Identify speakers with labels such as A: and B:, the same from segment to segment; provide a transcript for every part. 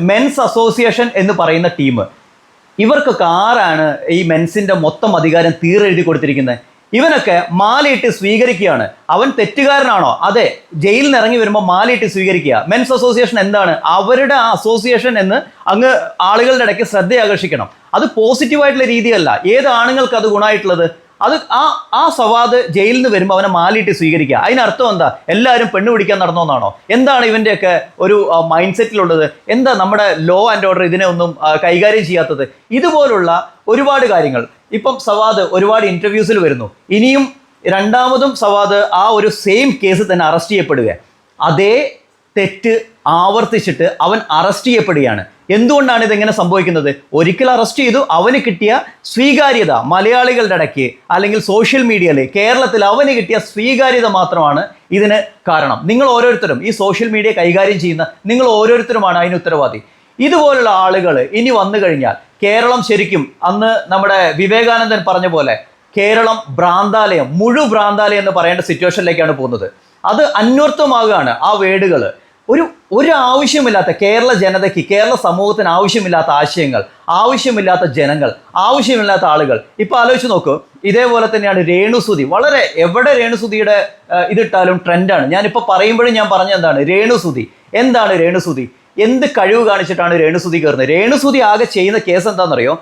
A: Men's association എന്ന് പറയുന്ന team ഇവർക്കൊക്കെ ആരാണ് ഈ മെൻസിന്റെ മൊത്തം അധികാരം തീരെഴുതി കൊടുത്തിരിക്കുന്നത്? ഇവനൊക്കെ മാലയിട്ട് സ്വീകരിക്കുകയാണ്. അവൻ തെറ്റുകാരനാണോ? അതെ ജയിലിൽ ഇറങ്ങി വരുമ്പോൾ മാലയിട്ട് സ്വീകരിക്കുക. മെൻസ് അസോസിയേഷൻ എന്താണ്? അവരുടെ ആ അസോസിയേഷൻ എന്ന് അങ്ങ് ആളുകളുടെ ഇടയ്ക്ക് ശ്രദ്ധയാകർഷിക്കണം. അത് പോസിറ്റീവായിട്ടുള്ള രീതിയല്ല. ഏത് ആണുങ്ങൾക്ക് അത് ഗുണമായിട്ടുള്ളത്? അത് ആ ആ സവാദ് ജയിലിൽ നിന്ന് വരുമ്പോൾ അവനെ മാലിയിട്ട് സ്വീകരിക്കുക. അതിനർത്ഥം എന്താ? എല്ലാവരും പെണ്ണ് പിടിക്കാൻ നടന്നോന്നാണോ? എന്താണ് ഇവന്റെയൊക്കെ ഒരു മൈൻഡ് സെറ്റിലുള്ളത് എന്താ നമ്മുടെ ലോ ആൻഡ് ഓർഡർ ഇതിനെ ഒന്നും കൈകാര്യം ചെയ്യാത്തത്? ഇതുപോലുള്ള ഒരുപാട് കാര്യങ്ങൾ. ഇപ്പം സവാദ് ഒരുപാട് ഇന്റർവ്യൂസിൽ വരുന്നു. ഇനിയും രണ്ടാമതും സവാദ് ആ ഒരു സെയിം കേസ് തന്നെ അറസ്റ്റ് ചെയ്യപ്പെടുക. അതേ തെറ്റ് ആവർത്തിച്ചിട്ട് അവൻ അറസ്റ്റ് ചെയ്യപ്പെടുകയാണ്. എന്തുകൊണ്ടാണ് ഇതെങ്ങനെ സംഭവിക്കുന്നത്? ഒരിക്കൽ അറസ്റ്റ് ചെയ്തു അവന് കിട്ടിയ സ്വീകാര്യത മലയാളികളുടെ ഇടയ്ക്ക് അല്ലെങ്കിൽ സോഷ്യൽ മീഡിയയിൽ കേരളത്തിൽ അവന് കിട്ടിയ സ്വീകാര്യത മാത്രമാണ് ഇതിന് കാരണം. നിങ്ങൾ ഓരോരുത്തരും ഈ സോഷ്യൽ മീഡിയ കൈകാര്യം ചെയ്യുന്ന നിങ്ങൾ ഓരോരുത്തരുമാണ് അതിന് ഉത്തരവാദി. ഇതുപോലുള്ള ആളുകൾ ഇനി വന്നു കഴിഞ്ഞാൽ കേരളം ശരിക്കും അന്ന് നമ്മുടെ വിവേകാനന്ദൻ പറഞ്ഞ പോലെ കേരളം ഭ്രാന്താലയം മുഴു ഭ്രാന്താലയം എന്ന് പറയേണ്ട സിറ്റുവേഷനിലേക്കാണ് പോകുന്നത്. അത് അന്വർത്ഥമാകുകയാണ് ആ വേടുകൾ ഒരു ഒരു ആവശ്യമില്ലാത്ത കേരള ജനതയ്ക്ക് കേരള സമൂഹത്തിന് ആവശ്യമില്ലാത്ത ആശയങ്ങൾ ആവശ്യമില്ലാത്ത ജനങ്ങൾ ആവശ്യമില്ലാത്ത ആളുകൾ. ഇപ്പൊ ആലോചിച്ച് നോക്കൂ ഇതേപോലെ തന്നെയാണ് രേണുസുതി. വളരെ എവിടെ രേണുസുതിയുടെ ഇതിട്ടാലും ട്രെൻഡാണ്. ഞാനിപ്പോൾ പറയുമ്പോഴും ഞാൻ പറഞ്ഞ എന്താണ്? രേണുസുതി. എന്താണ് രേണുസുതി? എന്ത് കഴിവ് കാണിച്ചിട്ടാണ് രേണുസുതി കയറുന്നത് രേണുസുതി ആകെ ചെയ്യുന്ന കേസ് എന്താണെന്നറിയോ?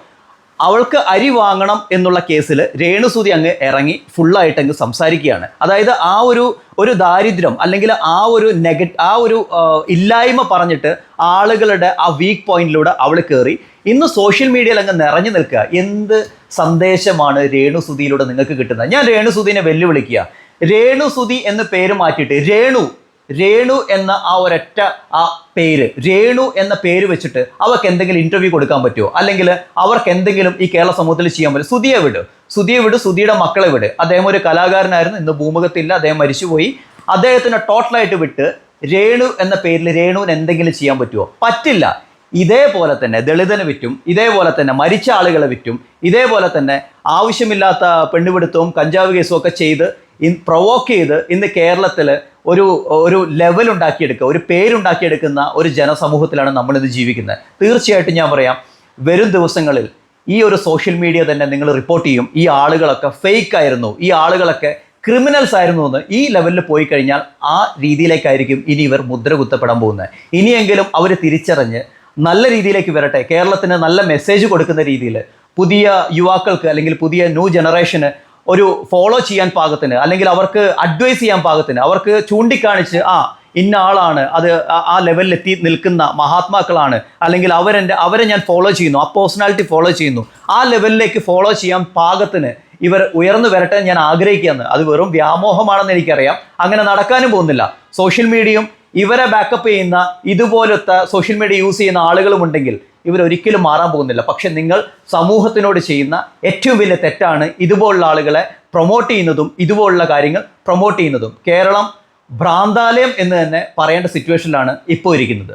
A: അവൾക്ക് അരി വാങ്ങണം എന്നുള്ള കേസിൽ രേണുസൂതി അങ്ങ് ഇറങ്ങി ഫുള്ളായിട്ട് അങ്ങ് സംസാരിക്കുകയാണ്. അതായത് ആ ഒരു ഒരു ദാരിദ്ര്യം അല്ലെങ്കിൽ ആ ഒരു നെഗ ആ ഒരു ഇല്ലായ്മ പറഞ്ഞിട്ട് ആളുകളുടെ ആ വീക്ക് പോയിന്റിലൂടെ അവൾ കയറി ഇന്ന് സോഷ്യൽ മീഡിയയിൽ അങ്ങ് നിറഞ്ഞു നിൽക്കുക. എന്ത് സന്ദേശമാണ് രേണുസുതിയിലൂടെ നിങ്ങൾക്ക് കിട്ടുന്നത്? ഞാൻ രേണുസുതിനെ വെല്ലുവിളിക്കുക. രേണുസുതി എന്ന് പേര് മാറ്റിയിട്ട് രേണു രേണു എന്ന ആ ഒരൊറ്റ ആ പേര് രേണു എന്ന പേര് വെച്ചിട്ട് അവർക്ക് എന്തെങ്കിലും ഇന്റർവ്യൂ കൊടുക്കാൻ പറ്റുമോ അല്ലെങ്കിൽ അവർക്ക് എന്തെങ്കിലും ഈ കേരള സമൂഹത്തിൽ ചെയ്യാൻ പറ്റും സുധിയെ വിട്. സുധിയെ വിട് സുധിയുടെ മക്കളെ വിട്. അദ്ദേഹം ഒരു കലാകാരനായിരുന്നു ഇന്ന് ഭൂമുഖത്തില്ല അദ്ദേഹം മരിച്ചുപോയി. അദ്ദേഹത്തിനെ ടോട്ടലായിട്ട് വിട്ട് രേണു എന്ന പേരിൽ രേണുവിന് എന്തെങ്കിലും ചെയ്യാൻ പറ്റുമോ പറ്റില്ല. ഇതേപോലെ തന്നെ ദളിതനെ വിറ്റും ഇതേപോലെ തന്നെ മരിച്ച ആളുകളെ വിറ്റും ഇതേപോലെ തന്നെ ആവശ്യമില്ലാത്ത പെണ്ണുപിടുത്തവും കഞ്ചാവ് കേസും ഒക്കെ ചെയ്ത് ഇൻ പ്രൊവോക്ക് ചെയ്ത് ഇന്ന് കേരളത്തിൽ ഒരു ഒരു ലെവൽ ഉണ്ടാക്കിയെടുക്കുക ഒരു പേരുണ്ടാക്കിയെടുക്കുന്ന ഒരു ജനസമൂഹത്തിലാണ് നമ്മളിന്ന് ജീവിക്കുന്നത്. തീർച്ചയായിട്ടും ഞാൻ പറയാം വരും ദിവസങ്ങളിൽ ഈ ഒരു സോഷ്യൽ മീഡിയ തന്നെ നിങ്ങൾ റിപ്പോർട്ട് ചെയ്യും ഈ ആളുകളൊക്കെ ഫേക്ക് ആയിരുന്നു ഈ ആളുകളൊക്കെ ക്രിമിനൽസ് ആയിരുന്നു എന്ന് ഈ ലെവലിൽ പോയി കഴിഞ്ഞാൽ ആ രീതിയിലേക്കായിരിക്കും ഇനി ഇവർ മുദ്ര കുത്തപ്പെടാൻ പോകുന്നത്. ഇനിയെങ്കിലും അവർ തിരിച്ചറിഞ്ഞ് നല്ല രീതിയിലേക്ക് വരട്ടെ കേരളത്തിന് നല്ല മെസ്സേജ് കൊടുക്കുന്ന രീതിയിൽ പുതിയ യുവാക്കൾക്ക് അല്ലെങ്കിൽ പുതിയ ന്യൂ ജനറേഷന് ഒരു ഫോളോ ചെയ്യാൻ പാകത്തിന് അല്ലെങ്കിൽ അവർക്ക് അഡ്വൈസ് ചെയ്യാൻ പാകത്തിന് അവർക്ക് ചൂണ്ടിക്കാണിച്ച് ആ ഇന്ന ആളാണ് അത് ആ- ലെവലിൽ എത്തി നിൽക്കുന്ന മഹാത്മാക്കളാണ് അല്ലെങ്കിൽ അവരെന്റെ അവരെ ഞാൻ ഫോളോ ചെയ്യുന്നു ആ പേഴ്സണാലിറ്റി ഫോളോ ചെയ്യുന്നു ആ ലെവലിലേക്ക് ഫോളോ ചെയ്യാൻ പാകത്തിന് ഇവർ ഉയർന്നു വരട്ടെ ഞാൻ ആഗ്രഹിക്കുകയെന്ന് അത് വെറും വ്യാമോഹമാണെന്ന് എനിക്കറിയാം. അങ്ങനെ നടക്കാനും പോകുന്നില്ല. സോഷ്യൽ മീഡിയയും ഇവരെ ബാക്കപ്പ് ചെയ്യുന്ന ഇതുപോലത്തെ സോഷ്യൽ മീഡിയ യൂസ് ചെയ്യുന്ന ആളുകളും ഉണ്ടെങ്കിൽ ഇവരൊരിക്കലും മാറാൻ പോകുന്നില്ല. പക്ഷെ നിങ്ങൾ സമൂഹത്തിനോട് ചെയ്യുന്ന ഏറ്റവും വലിയ തെറ്റാണ് ഇതുപോലുള്ള ആളുകളെ പ്രൊമോട്ട് ചെയ്യുന്നതും ഇതുപോലുള്ള കാര്യങ്ങൾ പ്രൊമോട്ട് ചെയ്യുന്നതും. കേരളം ഭ്രാന്താലയം എന്ന് തന്നെ പറയേണ്ട സിറ്റുവേഷനിലാണ് ഇപ്പോൾ ഇരിക്കുന്നത്.